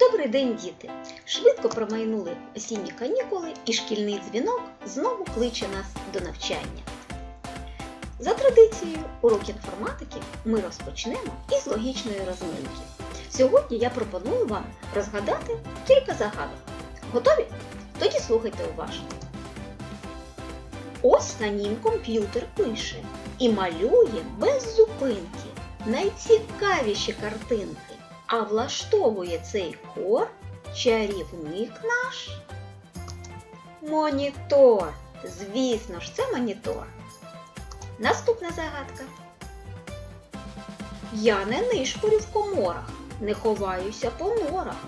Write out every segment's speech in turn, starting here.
Добрий день, діти! Швидко промайнули осінні канікули, і шкільний дзвінок знову кличе нас до навчання. За традицією, урок інформатики ми розпочнемо із логічної розминки. Сьогодні я пропоную вам розгадати кілька загадок. Готові? Тоді слухайте уважно. Ось на нім комп'ютер пише і малює без зупинки найцікавіші картинки. А влаштовує цей хор чарівник наш. Монітор. Звісно ж, це монітор. Наступна загадка. Я не нишпорю в коморах, не ховаюся по норах,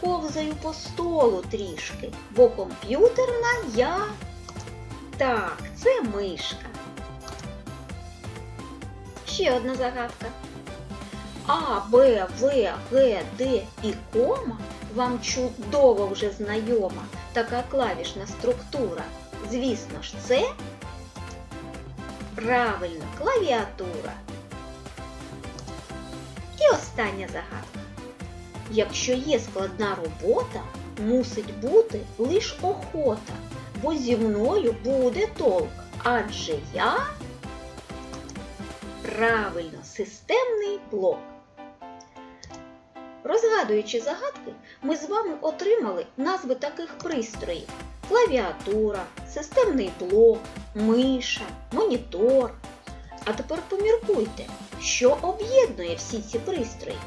ковзаю по столу трішки, бо комп'ютерна я. Так, це мишка. Ще одна загадка. А, Б, В, Г, Д і кома вам чудово вже знайома така клавішна структура. Звісно ж, це правильно клавіатура. І остання загадка. Якщо є складна робота, мусить бути лиш охота, бо зі мною буде толк, адже я правильно системний блок. Розгадуючи загадки, ми з вами отримали назви таких пристроїв: клавіатура, системний блок, миша, монітор. А тепер поміркуйте, що об'єднує всі ці пристрої.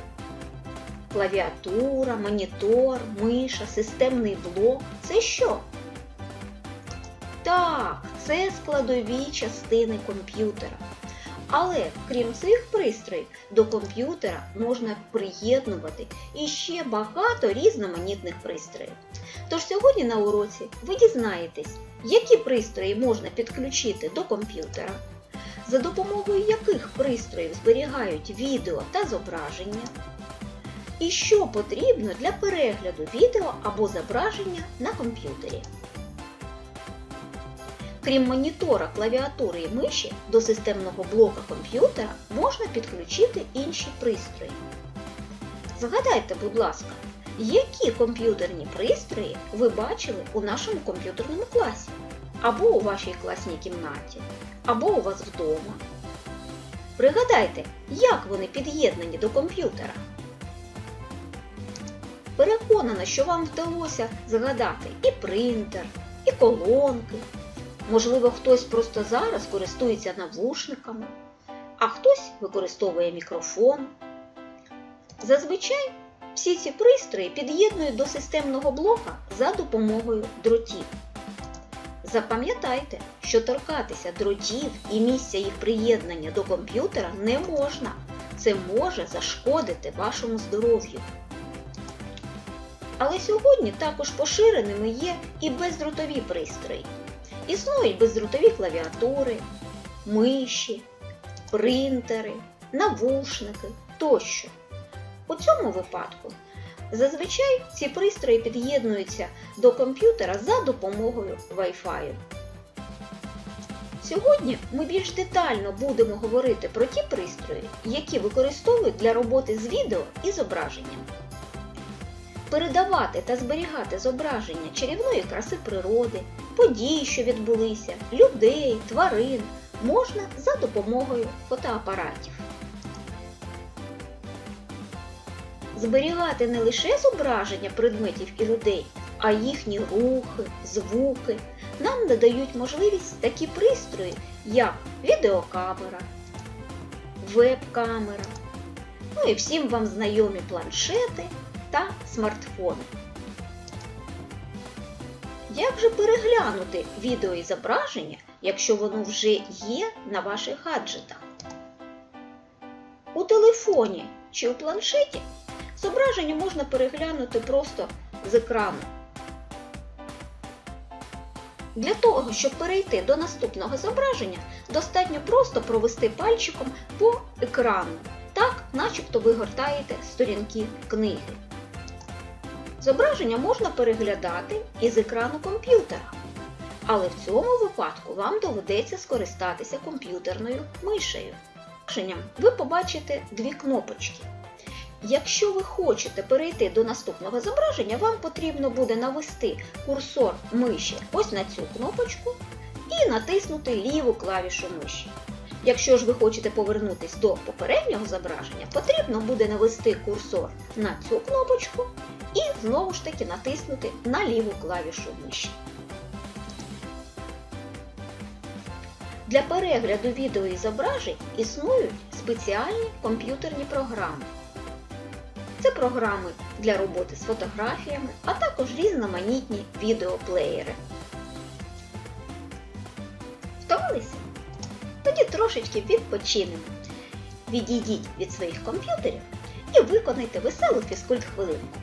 Клавіатура, монітор, миша, системний блок це що? Так, це складові частини комп'ютера. Але крім цих пристроїв, до комп'ютера можна приєднувати іще багато різноманітних пристроїв. Тож сьогодні на уроці ви дізнаєтесь, які пристрої можна підключити до комп'ютера, за допомогою яких пристроїв зберігають відео та зображення, і що потрібно для перегляду відео або зображення на комп'ютері. Крім монітора, клавіатури і миші, до системного блока комп'ютера можна підключити інші пристрої. Згадайте, будь ласка, які комп'ютерні пристрої ви бачили у нашому комп'ютерному класі, або у вашій класній кімнаті, або у вас вдома. Пригадайте, як вони під'єднані до комп'ютера. Переконана, що вам вдалося згадати і принтер, і колонки. Можливо, хтось просто зараз користується навушниками, а хтось використовує мікрофон. Зазвичай всі ці пристрої під'єднують до системного блока за допомогою дротів. Запам'ятайте, що торкатися дротів і місця їх приєднання до комп'ютера не можна. Це може зашкодити вашому здоров'ю. Але сьогодні також поширеними є і бездротові пристрої. Існують бездротові клавіатури, миші, принтери, навушники тощо. У цьому випадку зазвичай ці пристрої під'єднуються до комп'ютера за допомогою Wi-Fi. Сьогодні ми більш детально будемо говорити про ті пристрої, які використовують для роботи з відео і зображенням. Передавати та зберігати зображення чарівної краси природи, подій, що відбулися, людей, тварин можна за допомогою фотоапаратів. Зберігати не лише зображення предметів і людей, а їхні рухи, звуки нам надають можливість такі пристрої, як відеокамера, веб-камера, ну і всім вам знайомі планшети та смартфони. Як же переглянути відео і зображення, якщо воно вже є на ваших гаджетах? У телефоні чи у планшеті зображення можна переглянути просто з екрану. Для того, щоб перейти до наступного зображення, достатньо просто провести пальчиком по екрану, так, начебто ви гортаєте сторінки книги. Зображення можна переглядати із екрану комп'ютера. Але в цьому випадку вам доведеться скористатися комп'ютерною мишею. Ви побачите дві кнопочки. Якщо ви хочете перейти до наступного зображення, вам потрібно буде навести курсор миші ось на цю кнопочку і натиснути ліву клавішу миші. Якщо ж ви хочете повернутися до попереднього зображення, потрібно буде навести курсор на цю кнопочку і знову ж таки натиснути на ліву клавішу миші. Для перегляду відео і зображень існують спеціальні комп'ютерні програми. Це програми для роботи з фотографіями, а також різноманітні відеоплеєри. Втомилися? Тоді трошечки відпочинемо. Відійдіть від своїх комп'ютерів і виконайте веселу фізкульт хвилинку.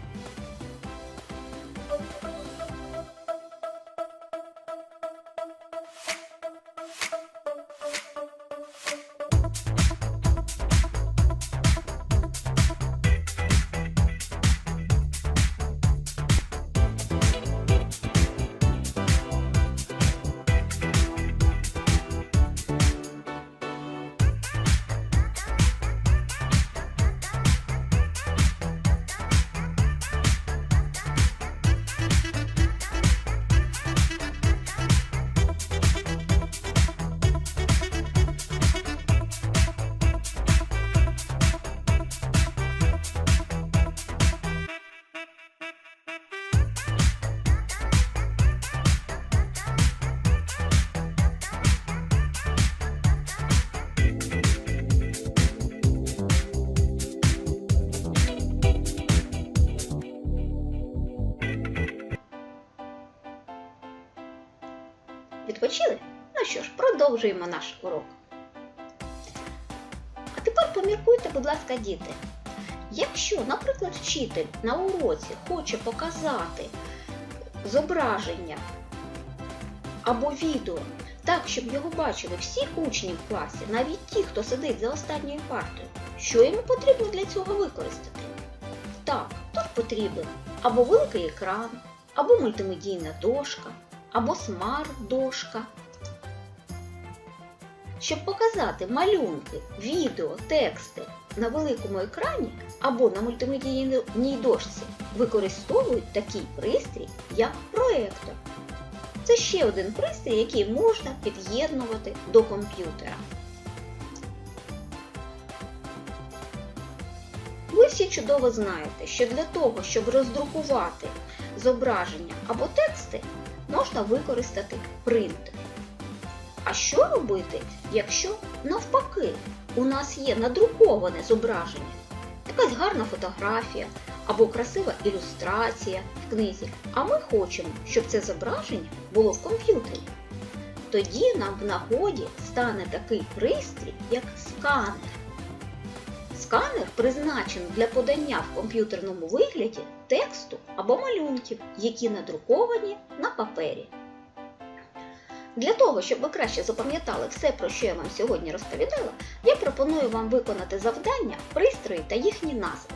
Відпочили? Ну що ж, продовжуємо наш урок. А тепер поміркуйте, будь ласка, діти. Якщо, наприклад, вчитель на уроці хоче показати зображення або відео так, щоб його бачили всі учні в класі, навіть ті, хто сидить за останньою партою, що йому потрібно для цього використати? Так, тут потрібен або великий екран, або мультимедійна дошка, або смарт-дошка. Щоб показати малюнки, відео, тексти на великому екрані або на мультимедійній дошці, використовують такий пристрій, як проектор. Це ще один пристрій, який можна під'єднувати до комп'ютера. Ви всі чудово знаєте, що для того, щоб роздрукувати зображення або тексти, можна використати принтер. А що робити, якщо навпаки у нас є надруковане зображення, якась гарна фотографія або красива ілюстрація в книзі, а ми хочемо, щоб це зображення було в комп'ютері? Тоді нам в нагоді стане такий пристрій, як сканер. Сканер призначений для подання в комп'ютерному вигляді тексту або малюнків, які надруковані на папері. Для того, щоб ви краще запам'ятали все, про що я вам сьогодні розповідала, я пропоную вам виконати завдання, пристрої та їхні назви.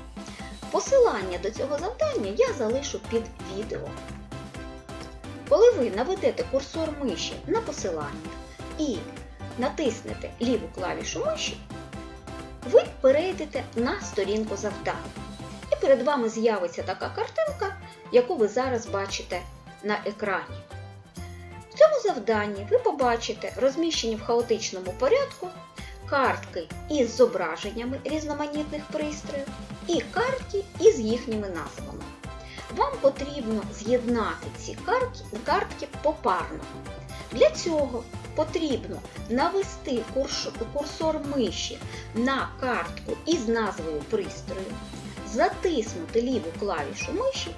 Посилання до цього завдання я залишу під відео. Коли ви наведете курсор миші на посилання і натиснете ліву клавішу миші, ви перейдете на сторінку завдань. І перед вами з'явиться така картинка, яку ви зараз бачите на екрані. В цьому завданні ви побачите розміщені в хаотичному порядку картки із зображеннями різноманітних пристроїв і картки із їхніми назвами. Вам потрібно з'єднати ці картки, картки попарно. Для цього потрібно навести курсор миші на картку із назвою пристрою, затиснути ліву клавішу миші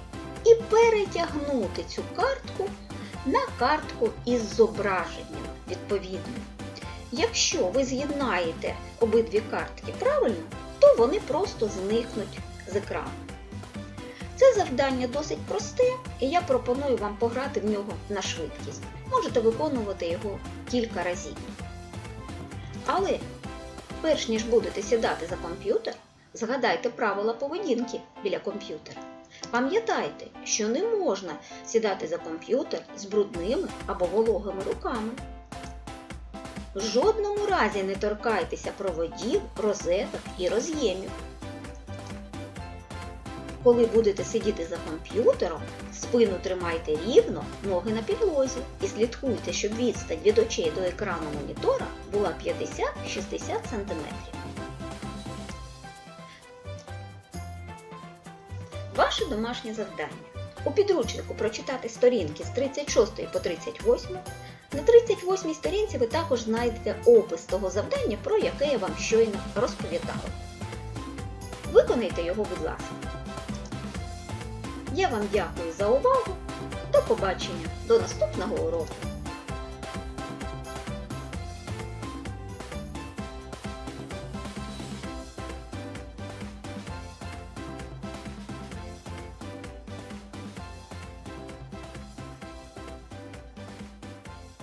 і перетягнути цю картку на картку із зображенням відповідно. Якщо ви з'єднаєте обидві картки правильно, то вони просто зникнуть з екрану. Це завдання досить просте, і я пропоную вам пограти в нього на швидкість. Можете виконувати його кілька разів. Але перш ніж будете сідати за комп'ютер, згадайте правила поведінки біля комп'ютера. Пам'ятайте, що не можна сідати за комп'ютер з брудними або вологими руками. В жодному разі не торкайтеся проводів, розеток і роз'ємів. Коли будете сидіти за комп'ютером, спину тримайте рівно, ноги на підлозі і слідкуйте, щоб відстань від очей до екрану монітора була 50-60 см. Ваше домашнє завдання. У підручнику прочитати сторінки з 36 по 38. На 38 сторінці ви також знайдете опис того завдання, про яке я вам щойно розповідала. Виконайте його, будь ласка. Я вам дякую за увагу. До побачення, до наступного уроку.